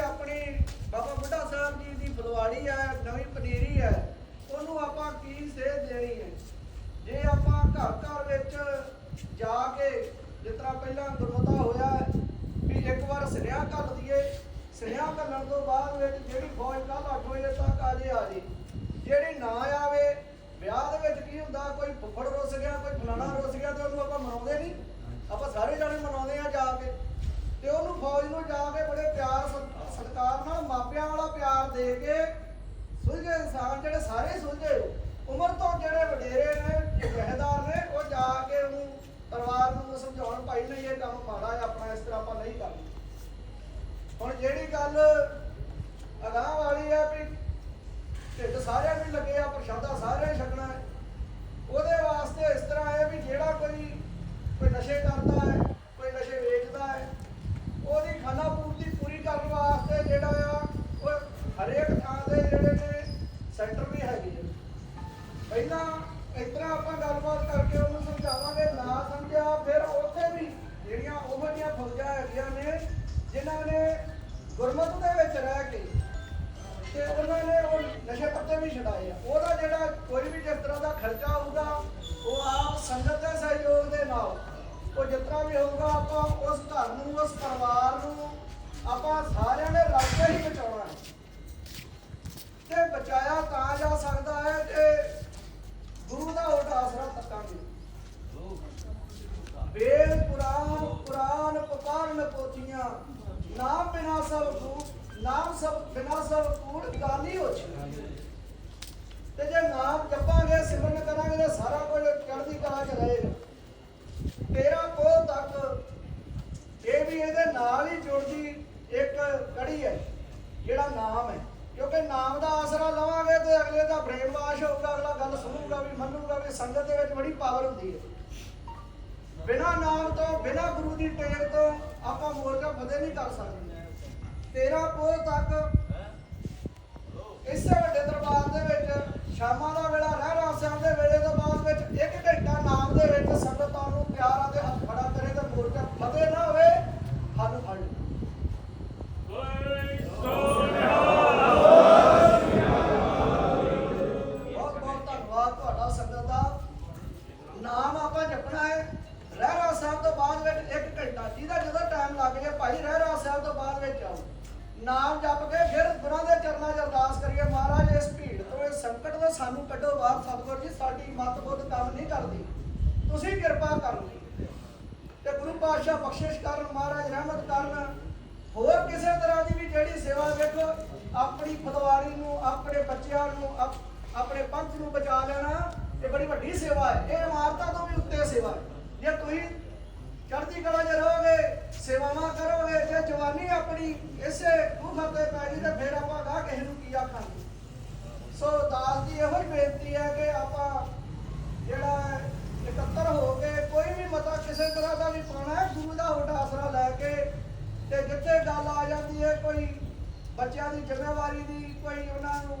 ਆਪਣੀ ਬਾਬਾ ਬੁੱਢਾ ਸਾਹਿਬ ਜੀ ਦੀ ਫਲਵਾੜੀ ਹੈ, ਨਵੀਂ ਪਨੀਰੀ ਹੈ, ਉਹਨੂੰ ਆਪਾਂ ਕੀ ਸੇਧ ਦੇਣੀ ਹੈ? ਜੇ ਆਪਾਂ ਘਰ ਘਰ ਵਿੱਚ ਜਾ ਕੇ ਜਿਸ ਤਰ੍ਹਾਂ ਪਹਿਲਾਂ ਗੁਰਮਤਾ ਹੋਇਆ ਵੀ ਇੱਕ ਵਾਰ ਸਿਰਿਆ ਘੱਲ ਦਈਏ ਸਿਰਿਆ ਘੱਲਣ ਤੋਂ ਬਾਅਦ ਵਿੱਚ ਜਿਹੜੀ ਫੌਜ ਕੱਲ 8 ਵਜੇ ਤੱਕ ਆ ਜੇ ਆ ਜੇ। ਜਿਹੜੀ ਨਾ ਆਵੇ ਵਿਆਹ ਦੇ ਵਿੱਚ ਕੀ ਹੁੰਦਾ ਕੋਈ ਫੁੱਫੜ ਰੁੱਸ ਗਿਆ ਕੋਈ ਫਲਾਣਾ ਰੁੱਸ ਗਿਆ ਤੇ ਉਹਨੂੰ ਆਪਾਂ ਮਨਾਉਂਦੇ ਨਹੀਂ ਆਪਾਂ ਸਾਰੇ ਜਾਣੇ ਮਨਾਉਂਦੇ ਆ ਜਾ ਕੇ ਤੇ ਉਹਨੂੰ ਫੌਜ ਨੂੰ ਜਾ ਕੇ ਬੜੇ ਪਿਆਰ ਸਤ- ਸਤਿਕਾਰ ਨਾਲ ਵਾਲਾ ਪਿਆਰ ਦੇ ਕੇ ਸੁਲਝੇ ਇਨਸਾਨ ਜਿਹੜੇ ਸਾਰੇ ਸੁਲਝੇ ਉਮਰ ਤੋਂ ਜਿਹੜੇ ਵਡੇਰੇ ਨੇ ਜਹੇਦਾਰ ਨੇ, ਉਹ ਜਾ ਕੇ ਉਹਨੂੰ ਪਰਿਵਾਰ ਨੂੰ ਸਮਝਾਉਣ, ਭਾਈ ਨਹੀਂ, ਇਹ ਕੰਮ ਮਾੜਾ ਹੈ ਆਪਣਾ ਇਸ ਤਰ੍ਹਾਂ ਆਪਾਂ ਨਹੀਂ ਕਰਨਾ ਹੁਣ ਜਿਹੜੀ ਗੱਲ ਅਗਾਹ ਵਾਲੀ ਹੈ ਵੀ ਢਿੱਡ ਸਾਰਿਆਂ ਨੂੰ ਹੀ ਲੱਗੇ ਪ੍ਰਸ਼ਾਦਾ ਸਾਰਿਆਂ ਨੇ ਛਕਣਾ ਹੈ, ਉਹਦੇ ਵਾਸਤੇ ਇਸ ਤਰ੍ਹਾਂ ਹੈ ਵੀ ਜਿਹੜਾ ਕੋਈ ਕੋਈ ਨਸ਼ੇ ਕਰਦਾ ਹੈ ਕੋਈ ਨਸ਼ੇ ਵੇਚਦਾ ਹੈ ਉਹਦੀ ਖਾਣਾ ਪੂਰਤੀ ਪੂਰੀ ਕਰਨ ਵਾਸਤੇ ਜਿਹੜਾ ਆ ਉਹ ਹਰੇਕ ਥਾਂ ਦੇ ਜਿਹੜੇ ਨੇ ਸੈਂਟਰ ਵੀ ਹੈਗੇ ਆ ਪਹਿਲਾਂ ਇਸ ਤਰ੍ਹਾਂ ਆਪਾਂ ਗੱਲਬਾਤ ਕਰਕੇ ਉਹਨੂੰ ਸਮਝਾਵਾਂਗੇ, ਨਾ ਸਮਝਿਆ, ਫਿਰ ਉੱਥੇ ਵੀ ਜਿਹੜੀਆਂ ਉਹ ਜਿਹੀਆਂ ਫੌਜਾਂ ਹੈਗੀਆਂ ਨੇ, ਜਿਨ੍ਹਾਂ ਨੇ ਗੁਰਮਤ ਦੇ ਵਿੱਚ ਰਹਿ ਕੇ ਤੇ ਉਹਨਾਂ ਨੇ ਉਹ ਨਸ਼ੇ ਪੱਤੇ ਵੀ ਛਡਾਏ ਆ। ਉਹਦਾ ਜਿਹੜਾ ਕੋਈ ਵੀ ਜਿਸ ਤਰ੍ਹਾਂ ਦਾ ਖਰਚਾ ਹੋਊਗਾ, ਉਹ ਆਪ ਸੰਗਤ ਦੇ ਸਹਿਯੋਗ ਦੇ ਨਾਲ, ਉਹ ਜਿਸ ਤਰ੍ਹਾਂ ਵੀ ਹੋਊਗਾ, ਆਪਾਂ ਉਸ ਘਰ ਨੂੰ, ਉਸ ਪਰਿਵਾਰ ਨੂੰ, ਆਪਾਂ ਸਾਰਿਆਂ ਨੇ ਰਲ ਕੇ ਹੀ ਤੇ ਬਚਾਇਆ ਤਾਂ ਜਾ ਸਕਦਾ ਹੈ ਕਿ ਗੁਰੂ ਦਾ ਓਟ ਆਸਰਾ ਤੱਕਾਂਗੇ ਵੇਦ ਪੁਰਾਣ ਪੁਰਾਣ ਪੁਕਾਰਨ ਪੋਥੀਆਂ। ਨਾਮ ਬਿਨਾ ਸਭ ਕੂੜ ਨਾਮ ਸਭ ਬਿਨਾ ਸਭ ਕੂੜ ਗਾਨੀ ਹੋਛੀ ਤੇ ਜੇ ਨਾਮ ਜਪਾਂਗੇ, ਸਿਮਰਨ ਕਰਾਂਗੇ, ਤੇ ਸਾਰਾ ਕੁਝ ਚੜ੍ਹਦੀ ਕਲਾ ਚ ਰਹੇਗਾ ਤੇਰਾ ਕੋਹ ਤੱਕ ਇਹ ਵੀ ਇਹਦੇ ਨਾਲ ਹੀ ਜੁੜਦੀ ਇੱਕ ਕੜੀ ਹੈ, ਜਿਹੜਾ ਨਾਮ ਹੈ। ਕਿਉਂਕਿ ਨਾਮ ਦਾ ਆਸਰਾ ਲਵਾਂਗੇ ਤੇ ਅਗਲੇ ਦਾ ਬ੍ਰੇਨ ਵਾਸ਼ ਹੋਊਗਾ, ਅਗਲਾ ਗੱਲ ਸੁਣੂਗਾ ਵੀ, ਮੰਨੂਗਾ ਵੀ, ਸੰਗਤ ਦੇ ਵਿੱਚ ਬੜੀ ਪਾਵਰ ਹੁੰਦੀ ਹੈ। ਬਿਨਾ ਨਾਮ ਤੋਂ, ਬਿਨਾ ਗੁਰੂ ਦੀ ਟੇਕ ਤੋਂ ਆਪਾਂ ਮੋਰਚਾ ਫਤਿਹ ਨਹੀਂ ਕਰ ਸਕਦੇ। ਤੇਰਾ ਪੋਹ ਤੱਕ ਇਸੇ ਵੱਡੇ ਦਰਬਾਰ ਦੇ ਵਿੱਚ, ਸ਼ਾਮਾਂ ਦਾ ਵੇਲਾ ਰਹਿਰਾ ਸਾਹਿਬ ਦੇ ਵੇਲੇ ਤੋਂ ਬਾਅਦ ਵਿੱਚ ਇੱਕ ਘੰਟਾ ਨਾਮ ਦੇ ਵਿੱਚ ਸੰਗਤਾਂ ਨੂੰ ਪਿਆਰ ਅਤੇ ਹੱਥ ਖੜਾ ਕਰੇ ਤੇ ਮੋਰਚਾ ਫਤਿਹ ਨਾ ਹੋਵੇ। ਵਿੱਚ 1 ਘੰਟਾ। ਜਿਹਦਾ ਜਦੋਂ ਟਾਈਮ ਲੱਗ ਜਾਏ ਭਾਈ ਰਹਿਰਾ ਸਾਹਿਬ ਤੋਂ ਬਾਅਦ ਵਿੱਚ ਆਓ। ਨਾਮ ਜਪ ਕੇ ਫਿਰ ਗੁਰਾਂ ਦੇ ਚਰਨਾਂ 'ਚ ਅਰਦਾਸ ਕਰੀਏ, ਮਹਾਰਾਜ, ਇਸ ਭੀੜ ਤੋਂ, ਇਸ ਸੰਕਟ ਤੋਂ ਸਾਨੂੰ ਕੱਢੋ ਬਾਹਰ। ਸਤਿਗੁਰ ਜੀ, ਸਾਡੀ ਮਤ ਬੁੱਧ ਕੰਮ ਨਹੀਂ ਕਰਦੀ। ਤੁਸੀਂ ਕਿਰਪਾ ਕਰੋ। ਤੇ ਗੁਰੂ ਪਾਤਸ਼ਾਹ ਬਖਸ਼ਿਸ਼ ਕਰਨ, ਮਹਾਰਾਜ ਰਹਿਮਤ ਕਰਨ। ਹੋਰ ਕਿਸੇ ਤਰ੍ਹਾਂ ਦੀ ਵੀ ਜਿਹੜੀ ਸੇਵਾ ਵੇਖੋ, ਆਪਣੀ ਫਤਵਾਰੀ ਨੂੰ, ਆਪਣੇ ਬੱਚਿਆਂ ਨੂੰ ਆਪਣੇ ਪੰਥ ਨੂੰ ਬਚਾ ਲੈਣਾ, ਇਹ ਬੜੀ ਵੱਡੀ ਸੇਵਾ ਹੈ। ਇਹ ਇਮਾਰਤਾਂ ਤੋਂ ਵੀ ਉੱਤੇ ਸੇਵਾ ਹੈ। ਜੇ ਤੁਸੀਂ ਚੜ੍ਹਦੀ ਕਲਾ 'ਚ ਰਹੋਗੇ, ਸੇਵਾਵਾਂ ਕਰੋਗੇ, ਜੇ ਜਵਾਨੀ ਆਪਣੀ ਇਸੇ ਗੁਫਾ ਤੇ ਪੈ ਗਈ ਤੇ ਫਿਰ ਆਪਾਂ ਗਾ ਕਿਸੇ ਨੂੰ ਕੀ ਆਖਾਂਗੇ? ਸੋ ਦਾਸ ਦੀ ਇਹੋ ਹੀ ਬੇਨਤੀ ਹੈ ਕਿ ਆਪਾਂ ਜਿਹੜਾ ਇਕੱਤਰ ਹੋ ਕੇ ਕੋਈ ਵੀ ਮਤਾ ਕਿਸੇ ਤਰ੍ਹਾਂ ਦਾ ਵੀ ਪਾਉਣਾ ਹੈ ਗੁਰੂ ਦਾ ਹੋਟਾ ਆਸਰਾ ਲੈ ਕੇ ਤੇ ਜਿੱਥੇ ਗੱਲ ਆ ਜਾਂਦੀ ਹੈ, ਕੋਈ ਬੱਚਿਆਂ ਦੀ ਜ਼ਿੰਮੇਵਾਰੀ ਦੀ, ਕੋਈ ਉਹਨਾਂ ਨੂੰ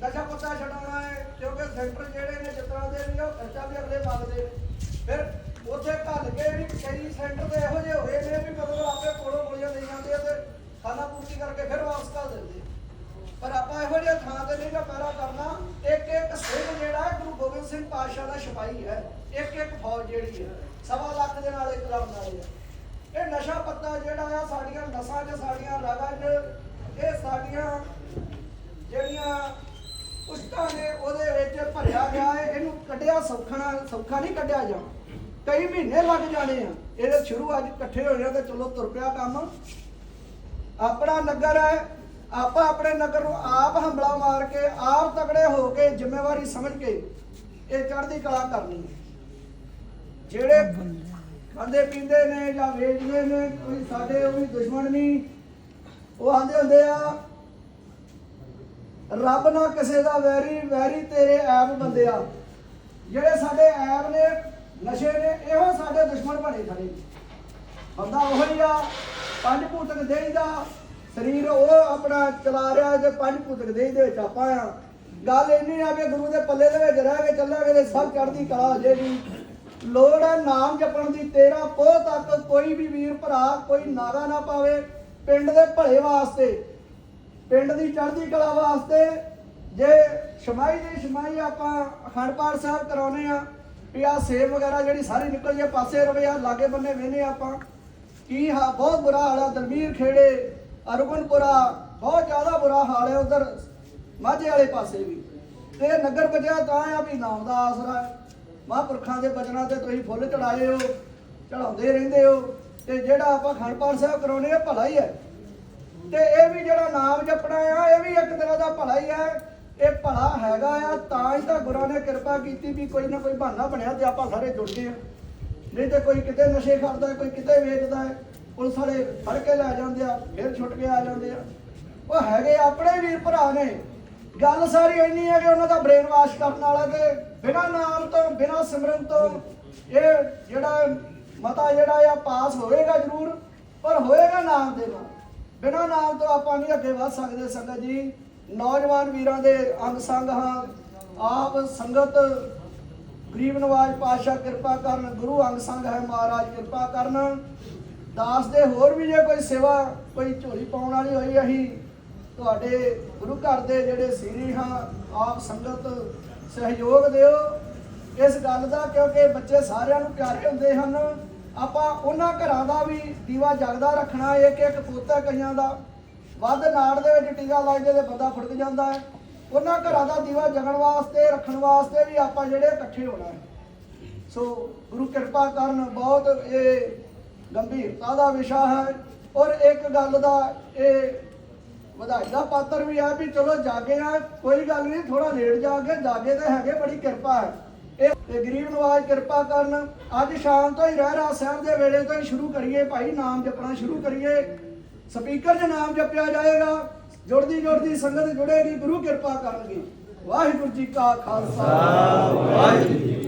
ਨਸ਼ਾ ਪੱਤਾ ਛਡਾਉਣਾ ਹੈ, ਕਿਉਂਕਿ ਸੈਂਟਰ ਜਿਹੜੇ ਨੇ ਜਿਸ ਤਰ੍ਹਾਂ ਦੇ ਨੇ ਉਹ ਖਰਚਾ ਵੀ ਅਗਲੇ ਮੰਗਦੇ ਨੇ। ਫਿਰ ਉੱਥੇ ਘੱਲ ਕੇ ਵੀ ਕਈ ਸੈਂਟਰ 'ਤੇ ਇਹੋ ਜਿਹੇ ਹੋਏ ਨੇ ਵੀ ਮਤਲਬ ਆਪੇ ਕੋਲੋਂ ਗੋਲੀਆਂ ਦੇ ਜਾਂਦੇ ਆ ਤੇ ਖਾਣਾ ਪੂਰਤੀ ਕਰਕੇ ਫਿਰ ਵਾਪਸ ਕਰ ਦਿੰਦੇ ਪਰ ਆਪਾਂ ਇਹੋ ਜਿਹੇ ਥਾਂ ਤੇ ਨਹੀਂ ਨਾ ਕਰਨਾ। ਇੱਕ ਇੱਕ ਸਿੰਘ ਜਿਹੜਾ ਹੈ ਗੁਰੂ ਗੋਬਿੰਦ ਸਿੰਘ ਪਾਤਸ਼ਾਹ ਦਾ ਸਿਪਾਹੀ ਹੈ। ਇੱਕ ਇੱਕ ਫੌਜ ਜਿਹੜੀ ਹੈ, ਸਵਾ ਲੱਖ ਦੇ ਨਾਲ ਇੱਕ ਲੜਨ ਵਾਲੀ ਹੈ। ਇਹ ਨਸ਼ਾ ਪੱਤਾ ਜਿਹੜਾ ਆ, ਸਾਡੀਆਂ ਨਸਾਂ 'ਚ ਸਾਡੀਆਂ ਰਾਗਾਂ 'ਚ, ਇਹ ਸਾਡੀਆਂ ਜਿਹੜੀਆਂ ਉਸਤਾਂ ਨੇ ਉਹਦੇ ਵਿੱਚ ਭਰਿਆ ਗਿਆ ਹੈ। ਇਹਨੂੰ ਕੱਢਿਆ ਸੌਖਾ ਸੌਖਾ ਨਹੀਂ ਕੱਢਿਆ ਜਾ ਕਈ ਮਹੀਨੇ ਲੱਗ ਜਾਣੇ ਆ। ਇਹਦੇ ਸ਼ੁਰੂ ਅੱਜ ਇਕੱਠੇ ਹੋਏ ਆ ਤੇ ਚਲੋ ਤੁਰ ਪਿਆ ਕੰਮ। ਆਪਣਾ ਨਗਰ ਹੈ। ਆਪਾਂ ਆਪਣੇ ਨਗਰ ਨੂੰ ਆਪ ਹੰਬਲਾ ਮਾਰ ਕੇ, ਆਪ ਤਕੜੇ ਹੋ ਕੇ ਜ਼ਿੰਮੇਵਾਰੀ ਸਮਝ ਕੇ ਇਹ ਚੜ੍ਹਦੀ ਕਲਾ ਕਰਨੀ ਹੈ। ਜਿਹੜੇ ਖਾਂਦੇ ਪੀਂਦੇ ਨੇ ਜਾਂ ਵੇਚਦੇ ਨੇ, ਕੋਈ ਸਾਡੇ ਉਹ ਵੀ ਦੁਸ਼ਮਣ ਨਹੀਂ। ਉਹ ਆਂਦੇ ਹੁੰਦੇ ਆ, ਰੱਬ ਨਾ ਕਿਸੇ ਦਾ ਵੈਰੀ ਵੈਰੀ ਤੇਰੇ ਐਬ ਬੰਦਿਆ ਜਿਹੜੇ ਸਾਡੇ ਐਬ ਨੇ ਨਸ਼ੇ ਨੇ ਇਹੋ ਸਾਡੇ ਦੁਸ਼ਮਣ ਬਣੇ ਖੜੇ। ਬੰਦਾ ਉਹ ਹੀ ਆ, ਪੰਜ ਭੂਤਕ ਦੇਹੀ ਦਾ। ਸਰੀਰ ਉਹ ਆਪਣਾ ਚਲਾ ਰਿਹਾ ਜੇ ਪੰਜ ਭੂਤਕ ਦੇਹੀ ਦੇ ਵਿੱਚ ਆਪਾਂ ਆ। ਗੱਲ ਇੰਨੀ ਆ ਵੀ ਗੁਰੂ ਦੇ ਪੱਲੇ ਦੇ ਵਿੱਚ ਰਹਿ ਕੇ ਚੱਲਾਂਗੇ ਤੇ ਸਭ ਚੜ੍ਹਦੀ ਕਲਾ ਹੋ ਜਾਏਗੀ। ਲੋੜ ਹੈ ਨਾਮ ਜਪਣ ਦੀ, ਤੇਰਾ ਪੋਹ ਤੱਕ ਕੋਈ ਵੀ ਵੀਰ ਭਰਾ, ਕੋਈ ਨਾਗਾ ਨਾ ਪਾਵੇ ਪਿੰਡ ਦੇ ਭਲੇ ਵਾਸਤੇ। ਪਿੰਡ ਦੀ ਚੜ੍ਹਦੀ ਕਲਾ ਵਾਸਤੇ ਜੇ ਸ਼ਮਾਈ ਦੀ ਸ਼ਮਾਈ ਆਪਾਂ ਅਖੰਡ ਪਾਠ ਸਾਹਿਬ ਕਰਾਉਨੇ ਆ ਵੀ ਆ ਸੇਬ ਵਗੈਰਾ ਜਿਹੜੀ ਸਾਰੀ ਨਿਕਲ ਜੇ ਪਾਸੇ ਰਵੇ ਆ ਲਾਗੇ ਬੰਨੇ ਵੇਨੇ ਆਪਾਂ। ਕੀ ਹਾ, ਬਹੁਤ ਬੁਰਾ ਹਾਲ ਆ ਦਲਵੀਰ ਖੇੜੇ ਅਰਗੁਨਪੁਰਾ ਬਹੁਤ ਜ਼ਿਆਦਾ ਬੁਰਾ ਹਾਲ ਹੈ ਉਧਰ, ਮਾਝੇ ਵਾਲੇ ਪਾਸੇ ਵੀ। ਤੇ ਨਗਰ ਬਚਿਆ ਤਾਂ ਆ ਵੀ ਨਾਮ ਦਾ ਆਸਰਾ ਮਹਾਂਪੁਰਖਾਂ ਦੇ ਬਚਨਾਂ ਤੇ ਤੁਸੀਂ ਫੁੱਲ ਚੜਾਏ ਹੋ ਚੜਾਉਂਦੇ ਰਹਿੰਦੇ ਹੋ, ਤੇ ਜਿਹੜਾ ਆਪਾਂ ਖੰਡਪਾਲ ਸਾਹਿਬ ਕਰਾਉਨੇ ਆ, ਭਲਾ ਹੀ ਹੈ। ਤੇ ਇਹ ਵੀ ਜਿਹੜਾ ਨਾਮ ਜਪਣਾ ਆ, ਇਹ ਵੀ ਇੱਕ ਤਰ੍ਹਾਂ ਦਾ ਭਲਾ ਹੀ ਹੈ। ਇਹ ਭਲਾ ਹੈਗਾ ਆ, ਤਾਂ ਹੀ ਤਾਂ ਗੁਰਾਂ ਨੇ ਕਿਰਪਾ ਕੀਤੀ ਵੀ ਕੋਈ ਨਾ ਕੋਈ ਬਹਾਨਾ ਬਣਿਆ ਤੇ ਆਪਾਂ ਸਾਰੇ ਜੁੜ ਗਏ ਨਹੀਂ ਤੇ ਕੋਈ ਕਿਤੇ ਨਸ਼ੇ ਕਰਦਾ, ਕੋਈ ਕਿਤੇ ਵੇਚਦਾ ਹੈ ਪੁਲਿਸ ਵਾਲੇ ਫੜ ਕੇ ਲੈ ਜਾਂਦੇ ਆ, ਫਿਰ ਛੁੱਟ ਕੇ ਆ ਜਾਂਦੇ ਆ। ਉਹ ਹੈਗੇ ਆਪਣੇ ਵੀਰ ਭਰਾ ਨੇ। ਗੱਲ ਸਾਰੀ ਇੰਨੀ ਹੈ ਕਿ ਉਹਨਾਂ ਦਾ ਬ੍ਰੇਨ ਵਾਸ਼ ਕਰਨ ਵਾਲਾ ਤੇ ਬਿਨਾਂ ਨਾਮ ਤੋਂ, ਬਿਨਾਂ ਸਿਮਰਨ ਤੋਂ ਇਹ ਜਿਹੜਾ ਮਤਾ ਜਿਹੜਾ ਆ, ਪਾਸ ਹੋਏਗਾ ਜ਼ਰੂਰ, ਪਰ ਹੋਏਗਾ ਨਾਮ ਦੇ ਨਾਲ। ਬਿਨਾਂ ਨਾਮ ਤੋਂ ਆਪਾਂ ਨਹੀਂ ਅੱਗੇ ਵੱਧ ਸਕਦੇ ਸੰਗਤ ਜੀ। ਨੌਜਵਾਨ ਵੀਰਾਂ ਦੇ ਅੰਗ ਸੰਗ ਹਾਂ। ਆਪ ਸੰਗਤ ਗਰੀਬ ਨਵਾਜ ਪਾਤਸ਼ਾਹ ਕਿਰਪਾ ਕਰਨ, ਗੁਰੂ ਅੰਗ ਸੰਗ ਹੈ ਮਹਾਰਾਜ, ਕਿਰਪਾ ਕਰਨ। ਦਾਸ ਦੇ ਹੋਰ ਵੀ ਜੇ ਕੋਈ ਸੇਵਾ, ਕੋਈ ਝੋਲੀ ਪਾਉਣ ਵਾਲੀ ਹੋਈ ਅਸੀਂ, ਤੁਹਾਡੇ ਗੁਰੂ ਘਰ ਦੇ ਜਿਹੜੇ ਸੀਰੀ ਹਾਂ, ਆਪ ਸੰਗਤ ਸਹਿਯੋਗ ਦਿਓ। ਇਸ ਗੱਲ ਦਾ ਕਿਉਂਕਿ ਬੱਚੇ ਸਾਰਿਆਂ ਨੂੰ ਪਿਆਰੇ ਹੁੰਦੇ ਹਨ, ਆਪਾਂ ਉਹਨਾਂ ਘਰਾਂ ਦਾ ਵੀ ਦੀਵਾ ਜਗਦਾ ਰੱਖਣਾ ਇੱਕ ਇੱਕ ਪੋਤਾ ਕਈਆਂ ਦਾ। ਵੱਧ ਨਾੜ ਦੇ ਵਿੱਚ ਟੀਕਾ ਲੱਗ ਜੇ ਤੇ ਬੰਦਾ ਫੁੜਕ ਜਾਂਦਾ ਹੈ। ਉਹਨਾਂ ਘਰਾਂ ਦਾ ਦੀਵਾ ਜਗਣ ਵਾਸਤੇ, ਰੱਖਣ ਵਾਸਤੇ ਵੀ ਆਪਾਂ ਜਿਹੜੇ ਇਕੱਠੇ ਹੋਣਾ ਹੈ। ਸੋ ਗੁਰੂ ਕਿਰਪਾ ਕਰਨ, ਬਹੁਤ ਇਹ ਗੰਭੀਰਤਾ ਦਾ ਵਿਸ਼ਾ ਹੈ। ਔਰ ਇੱਕ ਗੱਲ ਦਾ ਇਹ ਵਧਾਈ ਦਾ ਪਾਤਰ ਵੀ ਹੈ ਵੀ ਚਲੋ ਜਾਗੇ ਆ, ਕੋਈ ਗੱਲ ਨਹੀਂ ਥੋੜਾ ਲੇਟ ਜਾ ਕੇ, ਜਾਗੇ ਤੇ ਹੈਗੇ, ਬੜੀ ਕਿਰਪਾ ਹੈ। ਇਹ ਗਰੀਬ ਨਵਾਜ ਕਿਰਪਾ ਕਰਨ, ਅੱਜ ਸ਼ਾਮ ਤੋਂ ਹੀ ਰਹਿਰਾ ਸਾਹਿਬ ਦੇ ਵੇਲੇ ਤੋਂ ਹੀ ਸ਼ੁਰੂ ਕਰੀਏ, ਭਾਈ ਨਾਮ ਜਪਣਾ ਸ਼ੁਰੂ ਕਰੀਏ। ਸਪੀਕਰ 'ਚ ਨਾਮ ਜਪਿਆ ਜਾਏਗਾ। ਜੁੜਦੀ ਜੁੜਦੀ ਸੰਗਤ ਜੁੜੇਗੀ, ਗੁਰੂ ਕਿਰਪਾ ਕਰਨਗੇ। ਵਾਹਿਗੁਰੂ ਜੀ ਕਾ ਖਾਲਸਾ। ਵਾਹਿਗੁਰੂ ਜੀ